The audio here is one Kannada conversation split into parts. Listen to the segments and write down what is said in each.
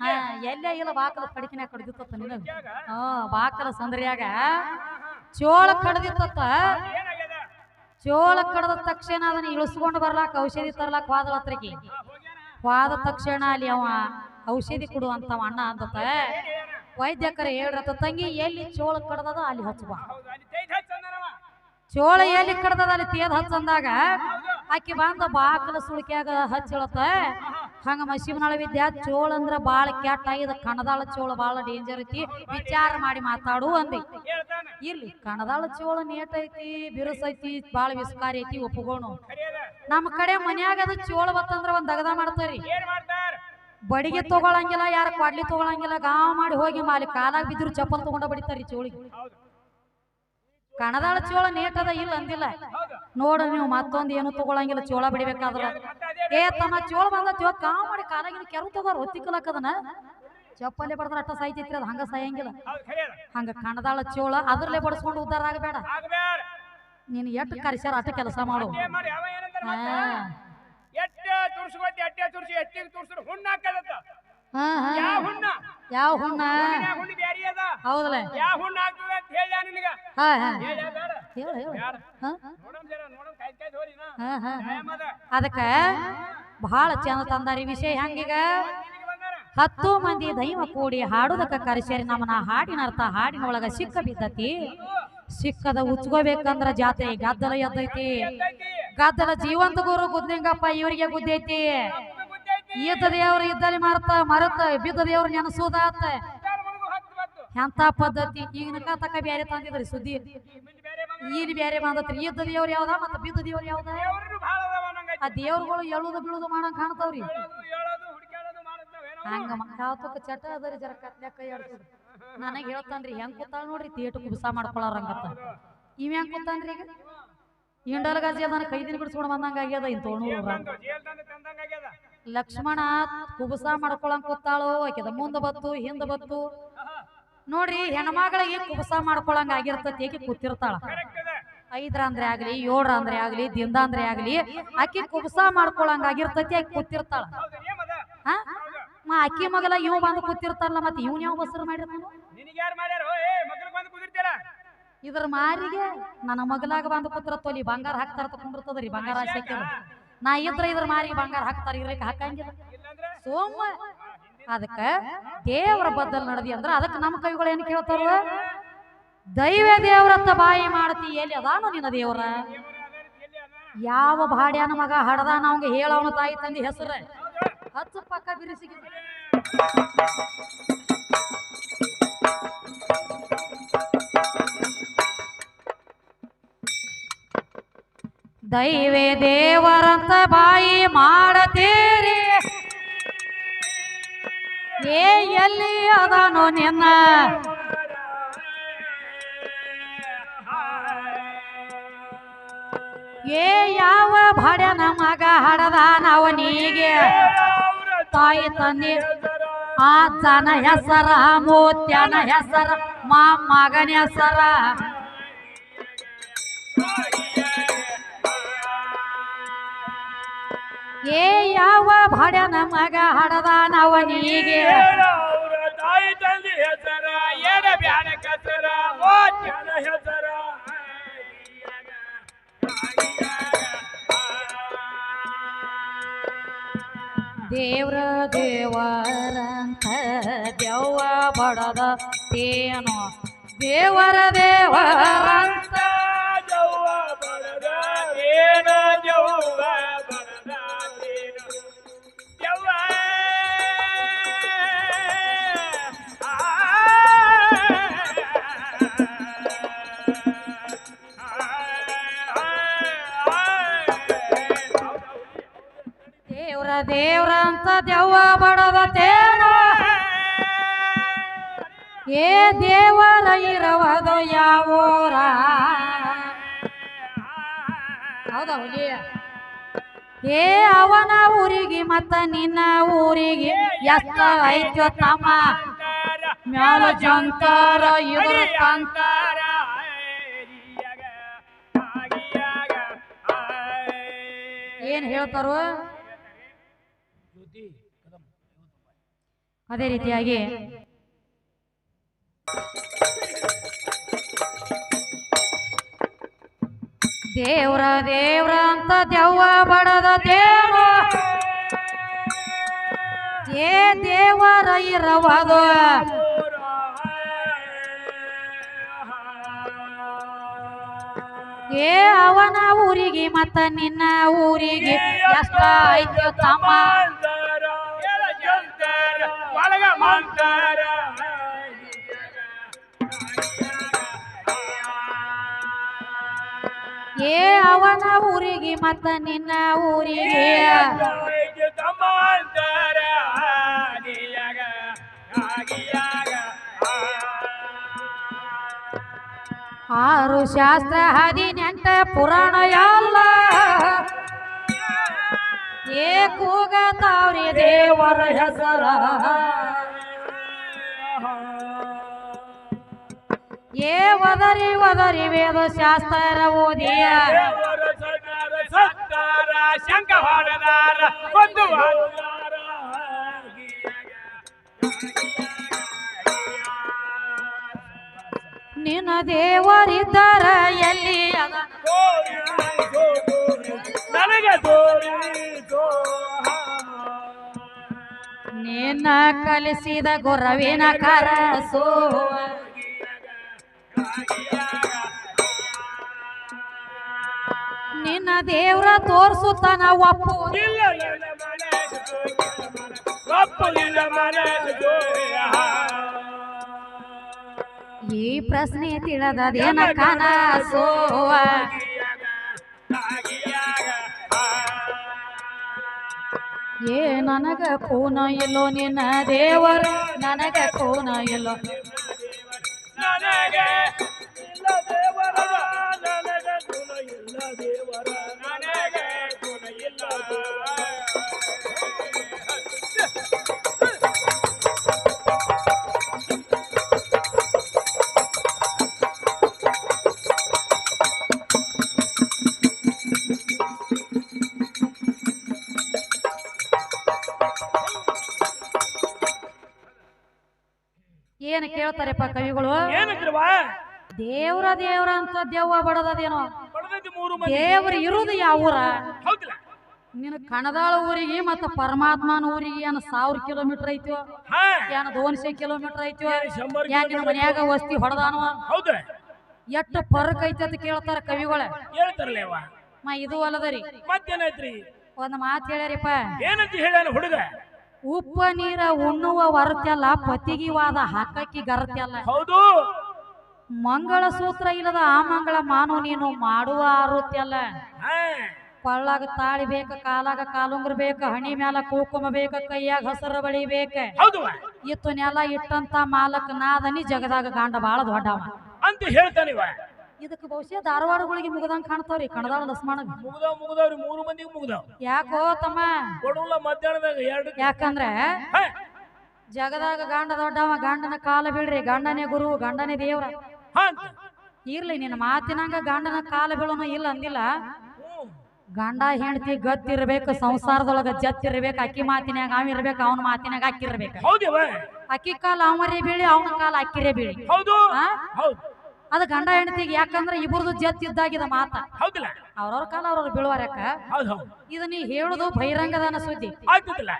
ಹಾ ಎಲ್ಲಿ ಇಲ್ಲ ಬಾಕಲ ಪಡಿಕಿನ ಕಡ್ದಿತ್ತ ನಿನಗ. ಹಾ ಬಾಕಲ ಸಂದ್ರಿಯಾಗ. ಚೋಳ ಕಡ್ದಿತ್ತ ಚೋಳ ಕಡ್ದ ತಕ್ಷಣ ಅದನ್ನ ಇಳಿಸ್ಕೊಂಡು ಬರ್ಲಾಕ ಔಷಧಿ ತರ್ಲಾಕ ಹೋದಳ ಹತ್ರಕ್ಕೆ ಹೋದ ತಕ್ಷಣ ಅಲ್ಲಿ ಅವ ಔಷಧಿ ಕೊಡುವಂತ ಅಣ್ಣ ಅಂತ? ವೈದ್ಯಕರ ಹೇಳ್ರತ ತಂಗಿ ಎಲ್ಲಿ ಚೋಳ ಕಡ್ದದ ಅಲ್ಲಿ ಹಚ್ಚುವ. ಚೋಳ ಎಲ್ಲಿ ಕಡ್ದದ ಅಲ್ಲಿ ತೇದ್ ಹಚ್ಚಂದಾಗ ಆಕಿ ಬಂದ ಬಾಕಲ ಸುಳ್ಕ್ಯಾಗ ಹಚ್ಚಳತ್ತ ಹಂಗ ಮಸೀಮನಾಳ ವಿದ್ಯಾ, ಚೋಳ ಅಂದ್ರ ಬಾಳ ಕೆಟ್ಟ, ಇದ ಕಣದಾಳ ಚೋಳ ಬಾಳ ಡೇಂಜರ್ ಐತಿ, ವಿಚಾರ ಮಾಡಿ ಮಾತಾಡು ಅಂದಿ. ಇರ್ಲಿ, ಕಣದಾಳ ಚೋಳ ನೇಟ್ ಐತಿ ಐತಿ, ಬಾಳ ವಿಸ್ಕಾರಿ ಐತಿ ಒಪ್ಪಗೋಣ ನಮ್ಮ ಕಡೆ ಮನ್ಯಾಗ ಅದು ಚೋಳ ಬತ್ತಂದ್ರ ಒಂದ್ ದಗದ ಮಾಡ್ತಾರಿ. ಬಡಿಗೆ ತಗೊಳಂಗಿಲ್ಲ, ಯಾರ ಕೊಡ್ಲಿ ತಗೊಳಂಗಿಲ್ಲ, ಗಾವ ಮಾಡಿ ಹೋಗಿ ಮಾಲಿ, ಕಾಲಾಗ ಬಿದ್ರು ಚಪ್ಪಲ್ ತಗೊಂಡ ಬಡಿತಾರಿ ಚೋಳಿಗೆ. ಕಣದಾಳ ಚೋಳ ನೇಟ್ ಇಲ್ಲ ಅಂದಿಲ್ಲ. ಹೌದು ನೋಡ ನೀವು ಮತ್ತೊಂದು ಏನು ತಗೊಳಂಗಿಲ್ಲ, ಚೋಳ ಬಿಡಿಬೇಕಾದ್ರ. ಏ ತಮ್ಮ ಚೋಳ ಬಂದ ಚೋ ಕಾವ್ ಮಾಡಿ ಕಾಲಾಗಿನ ಕೆರು ತಗೋರ್ ಹೊತ್ತಿಕ್ಕಲಕ್ಕದನ ಚಪ್ಪಲೆ ಬಡದ್ರ ಅಟ್ಟ ಸಾಯ್ತೈತ್ರಿ ಅದು ಹಂಗ ಸಾಯಂಗಿಲ್ಲ. ಹಂಗ ಕಣದಾಳ ಚೋಳ ಅದ್ರಲ್ಲೇ ಬಡಿಸ್ಕೊಂಡು ಉದ್ದಾರ ಆಗಬೇಡ. ನೀನು ಎಟ್ ಕರಿಸ್ಯಾರ ಅಟ್ಟ ಕೆಲಸ ಮಾಡು. ಯಾವ ಹುಣ್ಣ? ಹೌದಲ್ಲ ಯಾವ ಹುಣ್ಣ? ಆಗ್ತದ ಅಂತ ಹೇಳ್ಯ ನಿನಗ? ಹಾ ಹಾ. ಹೇಳು ಹೇಳು. ಅದಕ್ಕ ಬಹಳ ಚಂದ ತಂದಾರಿ ವಿಷಯ. ಹೆಂಗೀಗ? ಹತ್ತು ಮಂದಿ ದೈವ ಕೂಡಿ ಹಾಡುದಕ್ಕ ಕರೆಸೇರಿ. ನಮ್ಮನ್ನ ಹಾಡಿನ ಅರ್ಥ ಹಾಡಿನ ಒಳಗ ಸಿಕ್ಕ ಬಿದ್ದತಿ. ಸಿಕ್ಕದ ಉಚ್ಕೋಬೇಕಂದ್ರ ಜಾತ್ರೆ ಗದ್ದಲ ಎದ್ದೈತಿ. ಗದ್ದಲ ಜೀವಂತ ಗುರು ಗುದ್ದಿಂಗಪ್ಪ ಇವರಿಗೆ ಗುದ್ದೈತಿ. ಈತ ದೇವ್ರ ಇದ್ದಲ್ಲಿ ಮರತ ಮರತ ಬಿದ್ದ ದೇವ್ರ ನೆನಸೋದಾತ. ಎಂತ ಪದ್ಧತಿ? ಈಗಿನ ತಕ ಬೇರೆ ತಂದಿದ್ರಿ ಸುದ್ದಿ. ಮುಂದೆ ಬೇರೆ ಬಂದತ್ರಿ ಇದ್ದ ದೇವ್ರ ಯಾವ್ದ ಮತ್ತ ಬಿದ್ದ ದೇವ್ರ ಯಾವ್ದ? ಆ ದೇವ್ರಗಳು ಎಳುದು ಬೀಳುದು ಮಾಡಂಗ್ ಕಾಣ್ತಾವ್ರಿ. ಹಂಗ ಮಕ್ಕ ಚಟ ಅದರಿ ಜರ ಕತ್ಲೆ ಕೈ ಆಡ್ತದ ನನಗೆ ಹೇಳ್ತಾನ್ರಿ ಹೆಂಗ್ ಕೂತಾಳ ನೋಡ್ರಿ ತೇಟು ಕುಬಸ ಮಾಡ್ಕೊಳಾರಂಗತ್ತ. ಇವ್ ಹೆಂಗ್ ಕೂತಾನ್ರಿ ಈಗ? ಇಂಡಲ್ ಗಾಜಿ ಅದನ್ನ ಕೈ ದಿನ ಬಿಡಿಸ್ಕೊಂಡು ಬಂದಂಗ ಆಗ್ಯದ ಇಂತ ಲಕ್ಷ್ಮಣ ಕುಬಸ ಮಾಡ್ಕೊಳಂಗ್ ಕೂತಾಳು ಆಕೆದ ಮುಂದ ಬತ್ತು ಹಿಂದ ಬತ್ತು. ನೋಡ್ರಿ ಹೆಣ್ಮಗಳಿಗೆ ಕುಬಸ ಮಾಡ್ಕೊಳಂಗ ಆಗಿರ್ತತಿ ಏಕೆ ಕೂತಿರ್ತಾಳ? ಐದ್ರ ಅಂದ್ರೆ ಆಗ್ಲಿ ಏಳ್ರ ಅಂದ್ರೆ ಆಗ್ಲಿ ದಿಂದ ಅಂದ್ರೆ ಆಗ್ಲಿ ಆಕಿ ಕುಬಸ ಮಾಡ್ಕೊಳಂಗ ಆಗಿರ್ತತಿ ಆಕಿ ಕೂತಿರ್ತಾಳ? ಅಕ್ಕಿ ಮಗಲ ಇವ್ ಬಂದು ಕೂತಿರ್ತಾರಲ್ಲ ಮತ್ತೆ ಇವ್ನ ಯಾವ ಬಸರು ಮಾಡಿರ್ತಾನ ಇದ್ರ ಮಾರಿಗೆ ನನ್ನ ಮಗಲಾಗ ಬಂದು ಕೂತಿರತ್ತೋಲಿ ಬಂಗಾರ ಹಾಕ್ತಾರ ತಕೊಂಡಿರ್ತದ್ರಿ ಬಂಗಾರ ಆಸೆ ನಾ ಇದ್ರ ಇದ್ರ ಮಾರಿಗೆ ಬಂಗಾರ ಹಾಕ್ತಾರ ಇರ್ಲಿಕ್ಕೆ ಹಾಕಂಗಿಲ್ಲ. ಸೋಮ ಅದಕ್ಕ ದೇವರ ಬದಲ್ ನಡೆದಿ ಅಂದ್ರ ಅದಕ್ಕೆ ನಮ್ಮ ಕೈಗಳು ಏನ್ ಕೇಳ್ತಾರ ದೈವ ದೇವ್ರತ್ತ ಬಾಯಿ ಮಾಡ್ತಿ ಎಲ್ಲಿ ಅದಾನು ನಿನ್ನ ದೇವ್ರ? ಯಾವ ಬಾಡ್ಯಾನ ಮಗ ಹಡದ ನಾವ್ ಹೇಳವನು ತಾಯಿ ತಂದಿ ಹೆಸರ? ಹತ್ತು ಪಕ್ಕ ಬಿರಿಸಿ ದೈವೇ ದೇವರಂತ ಬಾಯಿ ಮಾಡತೀರಿ. ಏ, ಎಲ್ಲಿ ಅದಾನೋ ನಿನ್ನ? ಏ, ಯಾವ ಭಾಡ್ಯನ ಮಗ ಹಡದಾನ ಅವನಿಗೆ? ತಾಯಿ ತಂದೆ ಆ ಜನ ಹೆಸರ, ಮೂತ್ಯನ ಹೆಸರ ಮಾ ಮಗನ ಹೆಸರ. ಏ ಯಾವ ಭಾಡ್ಯನ ಮಗ ಹಡದಾನ ಅವನಿಗೆ ತಾಯಿ ತಂದೆ ಹೆಸರ ಏನ ಬ್ಯಾಡ ಕಸರ ಮೋಚನ ಹೆಸರ. ದೇವ್ರ ದೇವರಂತ ದೇವ ಬಡದ ತೇನೋ. ದೇವರ ದೇವರಂತ ಜವ್ವ ಬಡದ ಏನ ಜವ್ವ ದೇವ್ರ ದೇವ್ರಂತ ದೆವ್ವ ಬಡದ ತೇನೋ. ಏ ದೇವರ ಇರವದು ಯಾವೂರ. ಹೌದಾ ಹುಲಿ? ಏ ಅವನ ಊರಿಗೆ ಮತ್ತ ನಿನ್ನ ಊರಿಗೆ ಎಷ್ಟ ಐತ್ಯೋ ತಮ್ಮ. ಮ್ಯಾಲ ಜಂತಾರ, ಇದ್ರ ತಂತ ಏನ್ ಹೇಳ್ತಾರೋ? ಅದೇ ರೀತಿಯಾಗಿ ದೇವ್ರ ದೇವ್ರ ಅಂತ ದೆವ್ವ ಬಡದ ದೇವ ಏ ದೇವರ ಇರವದು. ಏ ಅವನ ಊರಿಗೆ ಮತ್ತ ನಿನ್ನ ಊರಿಗೆ. ಎಷ್ಟ ಐತ್ಯೋ ತಮ್ಮ? ಏ ಅವನ ಊರಿಗೆ ಮತ್ತ ನಿನ್ನ ಊರಿಗೆ. ಆರು ಶಾಸ್ತ್ರ ಹದಿನೆಂಟ ಪುರಾಣ ಎಲ್ಲ. ಏ ಕೂಗತಾವ್ರಿ ದೇವರ ಹೆಸರ. ಏ ಒದರಿ ಒದರಿ ವೇದ ಶಾಸ್ತ್ರ ಓದಿಯ. ನಿನ್ನ ದೇವರಿದ್ದರ ಎಲ್ಲಿ ನನಗೆ ನಿನ್ನ ಕಲಿಸಿದ ಗುರವಿನ ಕರಸು. ನಿನ್ನ ದೇವ್ರ ತೋರ್ಸುತ್ತಾನ ಒಪ್ಪು ಈ ಪ್ರಶ್ನೆ ತಿಳಿದದೇನ ಕನಸು? ಏ ನನಗ ಕೂನ ಇಲ್ಲೋ ನಿನ್ನ ದೇವರು ನನಗ ಕೂನ ಇಲ್ಲೋ ಏನು ಕೇಳ್ತಾರೆಪ್ಪ ಕವಿಗಳು? ಏನಂದ್ರವಾ ದೇವ್ರ ದೇವ್ರ ಅಂತ ದೆವ್ವ ಬಡದೇನೋ ಬಡದೈತಿ ಮೂರು ಮಂದಿ. ದೇವ್ರ ಇರುದು ಯಾವ ಊರ? ಹೌದಿಲ್ಲ. ನಿನ್ನ ಕಣದಾಳ ಊರಿಗೆ ಮತ್ತ ಪರಮಾತ್ಮನ ಊರಿಗೆ ಏನ್ ಸಾವಿರ ಕಿಲೋಮೀಟರ್ ಐತೋ? ಹಾ. ಏನ್ ದೋನ್ಸೆ ಕಿಲೋಮೀಟರ್ ಐತಿವ ಶಂಬರ್ ಏನ್ ನಿನ್ನ ಮನ್ಯಾಗ ವಸ್ತಿ ಹೊಡೆದಾನವ ಹೌದು. ಎಷ್ಟು ಫರಕ್ ಐತಿ ಅಂತ ಕೇಳ್ತಾರ ಕವಿಗಳ? ಮಾ ಇದು ಅಲ್ಲದರಿ. ಮತ್ತೇನೈತ್ರಿ ಒಂದ್ ಮಾತ್ ಹೇಳ್ಯಾರಿಪ್ಪ. ಏನಂತ ಹೇಳ್ಯಾನ ಹುಡುಗ? ಉಪ್ಪ ನೀರ ಉಣ್ಣುವ ವರತ್ಯಲ್ಲ ಪತಿಗಿವಾದ ಹಾಕಕ್ಕಿ ಗರತ್ಯಲ್ಲ ಹೌದು. ಮಂಗಳ ಸೂತ್ರ ಇಲ್ಲದ ಆ ಮಂಗಳ ಮಾನು ನೀನು ಮಾಡುವ ಆರುತ್ಯಲ್ಲ ಹಾ. ಕೊಳ್ಳಾಗ ತಾಳಿ ಬೇಕ ಕಾಲಾಗ ಕಾಲುಂಗ್ರ ಬೇಕ ಹಣಿ ಮ್ಯಾಲ ಕುಂಕುಮ ಬೇಕ ಕೈಯಾಗ ಹಸರ ಬಳಿ ಬೇಕ. ಇತ್ತು ನೆಲ ಇಟ್ಟಂತ ಮಾಲಕ್ ನಾದನಿ ಜಗದಾಗ ಗಾಂಡ ಬಾಳ ದೊಡ್ಡವ. ಅಂತ ಹೇಳ್ತಾನಿವ. ಇದಕ್ಕೆ ಬಹುಶಃ ಧಾರವಾಡಗಳಿಗೆ ಮುಗದಂಗ್ ಕಾಣ್ತಾವ್ರಿ ಕಣದಾಳ ಲಸ್ಮಾಣಗ ಮುಗ್ದಾವ್ ಮುಗ್ದಾವ್ರಿ ಮೂರು ಮಂದಿಗೆ ಮುಗ್ದಾವ್. ಯಾಕೋ ತಮ್ಮ? ಕೊಡಲ್ಲ ಮಧ್ಯಾಹ್ನದಾಗ ಎರಡು ಯಾಕಂದ್ರೆ ಜಗದಾಗ ಗಾಂಡ ದೊಡ್ಡವ ಗಂಡನ ಕಾಲ ಬೀಳ್ರಿ ಗಂಡನೇ ಗುರು ಗಂಡನೇ ದೇವ್ರ. ಇರ್ಲಿ ನಿನ್ನ ಮಾತಿನಂಗ ಗಂಡನ ಕಾಲ ಬೀಳೋನು ಇಲ್ಲ ಅಂದಿಲ್ಲ. ಗಂಡ ಹೆಂಡತಿ ಗತ್ತಿರ್ಬೇಕು ಸಂಸಾರದೊಳಗ ಜತ್ತಿರ್ಬೇಕು ಅಕ್ಕಿ ಮಾತಿನ್ಯಾಗ ಅವ ಇರ್ಬೇಕು ಅವನ ಮಾತಿನಾಗ ಅಕ್ಕಿರ್ಬೇಕು ಅಕ್ಕಿ ಕಾಲ ಅವರೇ ಬೀಳಿ ಅವನ ಕಾಲ ಅಕ್ಕಿರೇ ಬೀಳಿ. ಹೌದು. ಹೌದು. ಅದು ಗಂಡ ಹೆಂಡತಿಗೆ ಯಾಕಂದ್ರೆ ಇಬ್ಬರದು ಜತ್ ಇದ್ದಾಗಿದ ಮಾತ ಹೌದಿಲ್ಲ ಅವ್ರವ್ರ ಕಾಲ ಅವ್ರವ್ರು ಬೀಳುವಾರ ಇದು ನೀ ಹೇಳುದು ಬಹಿರಂಗದಾನ ಸುದ್ದಿ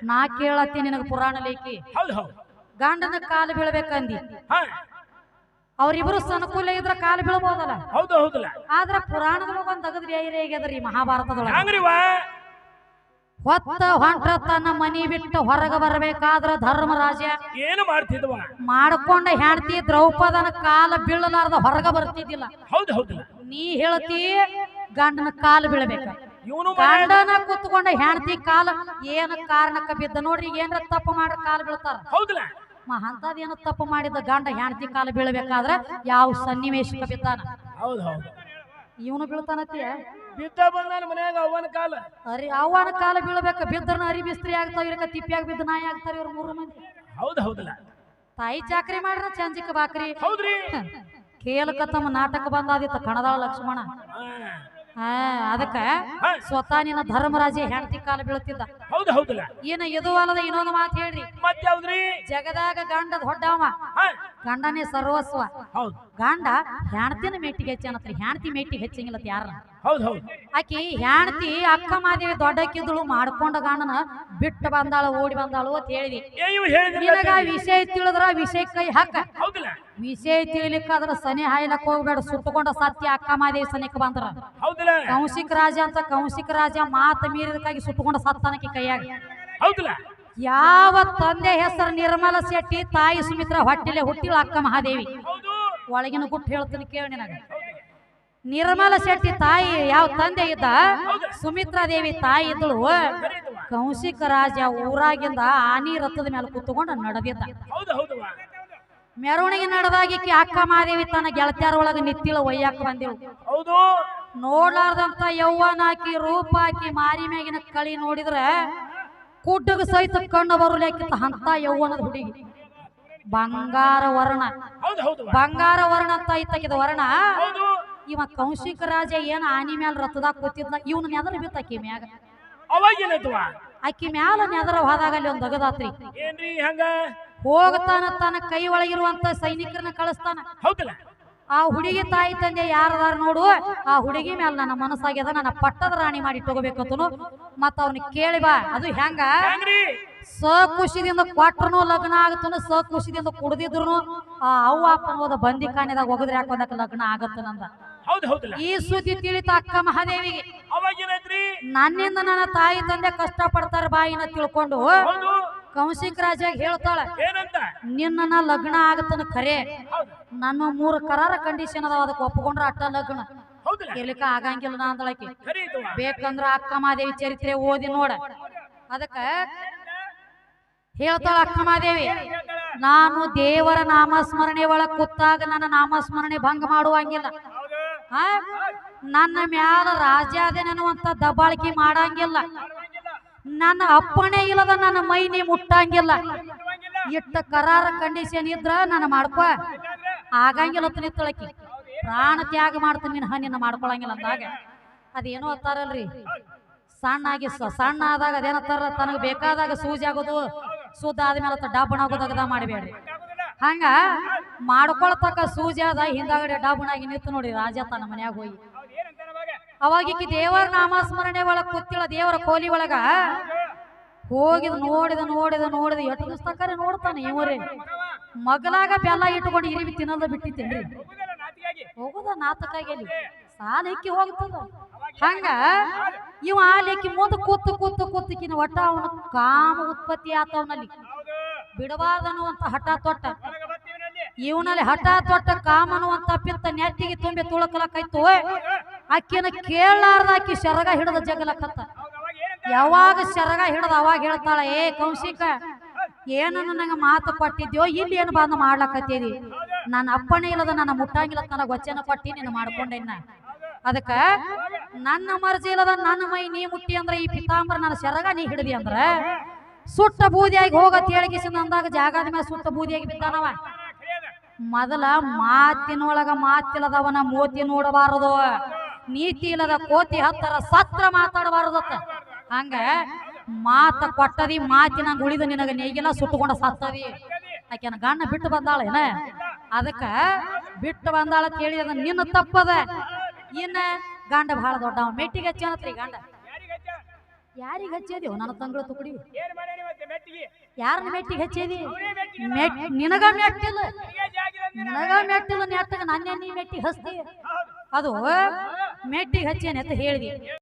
ನಾ ಕೇಳತ್ತಿ ನಿನಗ ಪುರಾಣ ಲೇಖಿ ಗಂಡನ ಕಾಲು ಬೀಳ್ಬೇಕಂದಿ ಅವರಿಬ್ರು ಸನುಕೂಲ ಇದ್ರ ಕಾಲು ಬೀಳ್ಬೋದಲ್ಲ ಹೌದು ಹೌದಿಲ್ಲ ಆದ್ರ ಪುರಾಣದ ಒಂದ್ ತಗದ್ರಿ ಐರೇ ಆಗ್ಯದ್ರಿ ಮಹಾಭಾರತದೊಳಗ ಹೊತ್ತ ಹೊಂಟ್ರ ತನ್ನ ಮನಿ ಬಿಟ್ಟು ಹೊರಗ ಬರಬೇಕಾದ್ರ ಧರ್ಮರಾಜ ಏನು ಮಾಡ್ತಿದ್ವ? ಮಾಡ್ಕೊಂಡ ಹೆಂಡತಿ ದ್ರೌಪದನ ಕಾಲ ಬೀಳಲಾರ್ದ ಹೊರಗ ಬರ್ತಿದ್ದಿಲ್ಲ. ಹೌದು ಹೌದು. ನೀ ಹೇಳ್ತಿ ಗಂಡನ ಕಾಲ ಬೀಳ್ಬೇಕ. ಗಂಡನ ಕುತ್ಕೊಂಡ ಹೆಂಡತಿ ಕಾಲ ಏನ ಕಾರಣಕ್ಕ ಬಿದ್ದ ನೋಡ್ರಿ ಏನ್ರ ತಪ್ಪು ಮಾಡ ಕಾಲ ಬೀಳ್ತಾರ. ಹೌದಿಲ್ಲ? ಮ ಅಂತದೇನು ತಪ್ಪು ಮಾಡಿದ ಗಂಡ ಹೆಂಡತಿ ಕಾಲ ಬೀಳ್ಬೇಕಾದ್ರ ಯಾವ ಸನ್ನಿವೇಶಕ್ಕೆ ಬಿದ್ದಾನ. ಇವನು ಬೀಳ್ತಾನತ್ತಿ ಬಿದ್ದ ಬಂದಾನ ಮನ್ಯಾಗ ಅವನ ಕಾಲ. ಅರಿ ಅವನ ಕಾಲ ಬೀಳ್ಬೇಕ. ಬಿದ್ದರ್ನ ಅರಿ ಬಿಸ್ತ್ರಿ ಆಗ್ತಾವ ಇರಕ ತಿಪ್ಪಿಯಾಗ ಬಿದ್ದ ನಾಯಿ ಆಗ್ತಾರ ಇವ್ರು ಮೂರು ಮಂದಿ. ಹೌದು ಹೌದಲ್ಲ ತಾಯಿ ಚಾಕ್ರಿ ಮಾಡ್ರ ಚಂಜಿಕ ಬಾಕ್ರಿ. ಹೌದ್ರಿ. ಕೇಳಕ ತಮ್ಮ ನಾಟಕ ಬಂದಾದಿತ್ತ ಕಣದಾಳ ಲಕ್ಷ್ಮಣ. ಹಾ. ಹಾ ಅದಕ್ಕ. ಸ್ವತಃ ನಿನ್ನ ಧರ್ಮರಾಜ ಹೆಂಡತಿ ಕಾಲ ಬೀಳ್ತಿದ್ದ. ಹೌದು ಹೌದಿಲ್ಲ. ಏನ ಇದು ಅಲ್ಲದ ಇನ್ನೊಂದು ಮಾತು ಹೇಳ್ರಿ. ಜಗದಾಗ ಗಂಡ ಹೊಡ್ಡವ. ಗಂಡನೇ ಸರ್ವಸ್ವ. ಹೌದು. ಗಂಡ ಹೆಣ್ತಿನ ಮೆಟ್ಟಿಗೆ ಹೆಚ್ಚನತ್ರಿ. ಹೆಣ್ತಿ ಮೆಟ್ಟಿಗೆ ಹೆಚ್ಚಂಗಿಲ್ಲ ಯಾರ ಹೌದು ಹೌದು. ಆಕಿ ಹೆಣ್ತಿ ಅಕ್ಕ ಮಾದೇವಿ ದೊಡ್ಡಕ್ಕಿದ್ದಳು ಮಾಡ್ಕೊಂಡ ಗಂಡನ ಬಿಟ್ಟು ಬಂದಾಳ ಓಡಿ ಬಂದಾಳು ಅಂತ ಹೇಳಿದಿ. ನಿನಗ ವಿಷಯ ತಿಳಿದ್ರ ವಿಷಯ ಕೈ ಹಾಕ. ಹೌದಿಲ್ಲ. ವಿಷಯ ತಿಳಿಲಿಕ್ಕಾದ್ರ ಸನಿ ಹಾಯ್ಲಕ್ ಹೋಗ್ಬೇಡ ಸುಟ್ಟುಕೊಂಡ ಸತ್ಯ ಅಕ್ಕ ಮಾದೇವಿ ಸನಿಕ್ ಬಂದ್ರ. ಕೌಶಿಕ್ ರಾಜ ಅಂತ ಕೌಶಿಕ ರಾಜ ಮಾತ ಮೀರಿದಕ್ಕಾಗಿ ಸುಟ್ಟುಕೊಂಡ ಸತ್ತನಕ್ಕೆ ಕೈಯಾಗ. ಯಾವ ತಂದೆ ಹೆಸರು ನಿರ್ಮಲ ಶೆಟ್ಟಿ ತಾಯಿ ಸುಮಿತ್ರ ಹೊಟ್ಟಿಲೆ ಹುಟ್ಟಿಳ ಅಕ್ಕ ಮಹಾದೇವಿ? ಹೌದು. ಒಳಗಿನ ಗುಟ್ಟು ಹೇಳ್ತೀನಿ ಕೇಳಿ ನಿನಗ. ನಿರ್ಮಲ ಶೆಟ್ಟಿ ತಾಯಿ ಯಾವ ತಂದೆ ಇದ್ದ? ಸುಮಿತ್ರಾ ದೇವಿ ತಾಯಿ ಇದ್ದಳು. ಕೌಶಿಕ ರಾಜ ಊರಾಗಿಂದ ಆನಿ ರಥದ ಮೇಲೆ ಕುತ್ಕೊಂಡು ನಡೆದಿದ್ದ. ಮೆರವಣಿಗೆ ನಡೆದಾಗಿ ಅಕ್ಕ ಮಾದೇವಿ ತನ್ನ ಗೆಳತ್ಯಾರ ಒಳಗ ನಿತ್ತಿಳ ಒಯ್ಯಾಕ ಬಂದೆವು. ಹೌದು. ನೋಡ್ಲಾರ್ದಂತ ಯೌವನ ಹಾಕಿ ರೂಪ ಹಾಕಿ ಮಾರಿ ಮ್ಯಾಗಿನ ಕಳಿ ನೋಡಿದ್ರೆ ಕುಡ್ಡಗ ಸಹಿತ ಕಣ್ಣು ಬರಲಿಕ್ಕಿಂತ ಅಂತ ಯೌವನದ ಹುಡುಗಿ. ಬಂಗಾರ ವರ್ಣ. ಬಂಗಾರ ವರ್ಣ ಅಂತ ಐತಕಿದ ವರ್ಣ. ಇವ ಕೌಶಿಕ ರಾಜ ಏನ ಆನಿ ಮ್ಯಾಲ ರಥದಾಗ ಕೂತಿದ್ದ ಇವನು ನೆದರ ಆಕಿ ಮ್ಯಾಗ. ಅಕ್ಕಿ ಮ್ಯಾಲ ನೆದರ ಹೋದಾಗ ಅಲ್ಲಿ ಒಂದ್ ದಗದಾತ್ರಿ. ಏನ್ರಿ ಹಂಗ? ಹೋಗ್ತಾನ ತನ್ನ ಕೈ ಒಳಗಿರುವಂತ ಸೈನಿಕರನ್ನ ಕಳಿಸ್ತಾನ. ಹೌದಿಲ್ಲ? ಆ ಹುಡುಗಿ ತಾಯಿ ತಂದೆ ಯಾರದಾರ ನೋಡು ಆ ಹುಡುಗಿ ಮ್ಯಾಲ ನನ್ನ ಮನಸ್ಸಾಗ್ಯದ ನನ್ನ ಪಟ್ಟದ ರಾಣಿ ಮಾಡಿ ತಗೋಬೇಕಂತನು ಮತ್ತ ಅವನಿಗೆ ಕೇಳಿ ಬಾ ಅದು ಹೆಂಗ ಖುಷಿದಿಂದ ಕೊಟ್ರನು ಲಗ್ನ ಆಗತ್ತನು ಸ ಖುಷಿದಿಂದ ಕುಡ್ದಿದ್ರು ಆ ಅವ್ವ ಅಪ್ಪನ ಹೋದ ಬಂದಿ ಕಾನೆದಾಗ ಒಗದ್ರೆ ಹಾಕೋದಕ್ಕ ಲಗ್ನ ಆಗತ್ತನಂದ ಹೌದು ಹೌದಿಲ್ಲ. ಈ ಸುದ್ದಿ ತಿಳಿತ ಅಕ್ಕ ಮಹಾದೇವಿಗೆ. ನನ್ನಿಂದ ನನ್ನ ತಾಯಿ ತಂದೆ ಕಷ್ಟ ಪಡ್ತಾರ ಬಾಯಿನ ತಿಳ್ಕೊಂಡು ಕೌಶಿಕ್ ರಾಜ ಹೇಳ್ತಾಳ ಏನಂತ? ನಿನ್ನ ಲಗ್ನ ಆಗತ್ತನ ಖರೆ ನನ್ನ ಮೂರು ಕರಾರ ಕಂಡೀಷನ್ ಅದಾವ ಅದಕ್ಕೆ ಒಪ್ಕೊಂಡ್ರ ಅಟ್ಟ ಲಗ್ನ. ಇರ್ಲಿಕ್ಕ ಆಗಂಗಿಲ್ಲ ನಾ ಅಂದಳಕಿ ಬೇಕಂದ್ರ ಅಕ್ಕ ಮಾದೇವಿ ಚರಿತ್ರೆ ಓದಿ ನೋಡ. ಅದಕ್ಕ ಹೇಳ್ತಾಳ ಅಕ್ಕ ಮಾದೇವಿ ನಾನು ದೇವರ ನಾಮಸ್ಮರಣೆ ಒಳಗ್ ಕೂತಾಗ ನನ್ನ ನಾಮಸ್ಮರಣೆ ಭಂಗ ಮಾಡುವಂಗಿಲ್ಲ? ನನ್ನ ಮ್ಯಾಲ ಅಂತ ದಬ್ಬಾಳಿಕೆ ಮಾಡಂಗಿಲ್ಲ. ನನ್ನ ಅಪ್ಪಣೆ ಇಲ್ಲದ ನನ್ನ ಮೈ ನೀ ಮುಟ್ಟಂಗಿಲ್ಲ. ಇಟ್ಟ ಕರಾರ ಕಂಡೀಷನ್ ಇದ್ರ ನಾನು ಮಾಡ್ಕೊ. ಆಗಂಗಿಲ್ಲ ನಿತ್ತಳಕಿ ಪ್ರಾಣ ತ್ಯಾಗ ಮಾಡ್ತೀನಿ ನಿನ್ನ ಹಣ್ಣಿನ ಮಾಡ್ಕೊಳಂಗಿಲ್ಲ ಅಂದಾಗ. ಅದೇನೋ ಅತ್ತಾರಲ್ರಿ ಸಣ್ಣ ಆಗಿ ಸಣ್ಣ ಆದಾಗ ಅದೇನತ್ತಾರ ತನಗೆ ಬೇಕಾದಾಗ ಸೂಜಿ ಆಗೋದು, ಸುದ್ದ ಆದ್ಮೇಲೆ ಅತ್ತ ಡಬ್ಬಣ ಆಗೋದು ಅಗದ ಮಾಡಬೇಡ್ರಿ. ಹಂಗ ಮಾಡ್ಕೊಳ್ತಕ್ಕ ಸೂಜಿ ಆದ ಹಿಂದಾಗಡೆ ಡಬ್ಬಣಾಗಿ ನಿಂತು ನೋಡಿ ರಾಜ ತನ್ನ ಮನ್ಯಾಗ ಹೋಗಿ. ಅವಾಗ ದೇವರ ನಾಮಸ್ಮರಣೆ ಒಳಗ ಕೂತಿಳ ದೇವರ ಕೋಲಿ ಒಳಗ. ಹೋಗಿದ, ನೋಡಿದ ನೋಡಿದ ನೋಡಿದ, ಎಷ್ಟು ದಿವಸಕ್ಕರೆ ನೋಡ್ತಾನೆ ಇವರೇ. ಮಗಲಾಗ ಬೆಲ್ಲ ಇಟ್ಕೊಂಡು ಇರಿವಿ, ತಿನ್ನೋದ ಬಿಟ್ಟಿತ್ತೇನ್ರಿ. ಹೋಗುದ ನಾತಕಾಗಿ ಸಾಲಿಕ್ಕಿ ಹೋಗ್ತದ. ಹಂಗ ಇವ ಆಲಿಕ್ಕಿ ಮುಂದೆ ಕೂತು ಕೂತು ಕೂತಕಿನ ಒಟ್ಟ ಅವನ ಕಾಮ ಉತ್ಪತ್ತಿ ಆತವನಲ್ಲಿ ಬಿಡಬಾರ್ದನ್ನುವಂತ ಹಠ ತೊಟ್ಟ. ಇವನಲ್ಲಿ ಹಠ ತೊಟ್ಟ ಕಾಮ ಅನ್ನುವಂತ ಪಿತ್ತ ನೆತ್ತಿಗೆ ತುಂಬಿ ತುಳಕಲಕ್ಕೈತು ಅಕ್ಕಿನ ಕೇಳಲಾರ್ದ ಆಕಿ ಶರಗ ಹಿಡದ ಜಗಲಕತ್ತ ಯಾವಾಗ ಶರಗ ಹಿಡದ ಅವಾಗ ಹೇಳ್ತಾಳ, ಏ ಕೌಶಿಕ, ಏನ ನನಗೆ ಮಾತು ಕೊಟ್ಟಿದ್ಯೋ ಇಲ್ಲಿ ಏನು ಬಂದು ಮಾಡ್ಲಕತ್ತೀರಿ? ನನ್ನ ಅಪ್ಪಣೆ ಇಲ್ಲದ ನನ್ನ ಮುಟ್ಟಂಗಿಲ್ಲ ನನಗೆ ವಚನ ಕೊಟ್ಟಿ ನೀನು ಮಾಡ್ಕೊಂಡೇನ ಅದಕ್ಕ, ನನ್ನ ಮರ್ಜಿ ಇಲ್ಲದ ನನ್ನ ಮೈ ನೀ ಮುಟ್ಟಿ ಅಂದ್ರೆ, ಈ ಪಿತಾಂಬರ ನನ್ನ ಶರಗ ನೀ ಹಿಡಿದಿ ಅಂದ್ರ, ಸುಟ್ಟ ಬೂದಿಯಾಗಿ ಹೋಗತ್ ಹೇಳಿಕಿಸಿಂದ ಅಂದಾಗ ಜಾಗದ ಮೇಲೆ ಸುಟ್ಟ ಬೂದಿಯಾಗಿ ಬಿದ್ದಾನವ. ಮೊದಲ ಮಾತಿನೊಳಗ ಮಾತಿಲ್ಲದವನ ಮೋತಿ ನೋಡಬಾರದು. ನೀತಿ ಇಲ್ಲದ ಕೋತಿ ಹತ್ತರ ಸತ್ರ ಮಾತಾಡಬಾರದತ್ತ. ಹಂಗ ಮಾತ ಕೊಟ್ಟದಿ, ಮಾತಿನ ಉಳಿದ ನಿನಗ ನೇಗಿಲ್ಲ ಸುಟ್ಟುಕೊಂಡ ಸತ್ತದಿ. ಆಕೆನ ಗಣ್ಣ ಬಿಟ್ಟು ಬಂದಾಳ ಏನ ಅದಕ್ಕ ಬಿಟ್ಟು ಬಂದಾಳ ಕೇಳಿ ಅದ ನಿನ್ನ ತಪ್ಪದ. ಇನ್ನ ಗಂಡ ಬಹಳ ದೊಡ್ಡವ. ಮೆಟ್ಟಿಗೆ ಹಚ್ಚನತ್ರಿ ಗಂಡ? ಯಾರಿಗೆ ಹಚ್ಚೇದಿ ನನ್ನ ತಂಗಳ ತುಕಡಿ ಯಾರನ್ನ ಮೆಟ್ಟಿಗೆ ಹಚ್ಚೇದಿ? ನಿನಗ ಮೆಟ್ಟಿಲ್ಲ. ನಿನಗ ಮೆಟ್ಟಿಲ್ಲ ನೆಟ್ಟಗ ನನ್ನ ನೀ ಮೆಟ್ಟಿಗೆ ಹಚ್ತಿ. ಅದು ಮೆಟ್ಟಿಗೆ ಹಚ್ಚೇನೆ ಅಂತ ಹೇಳಿದಿ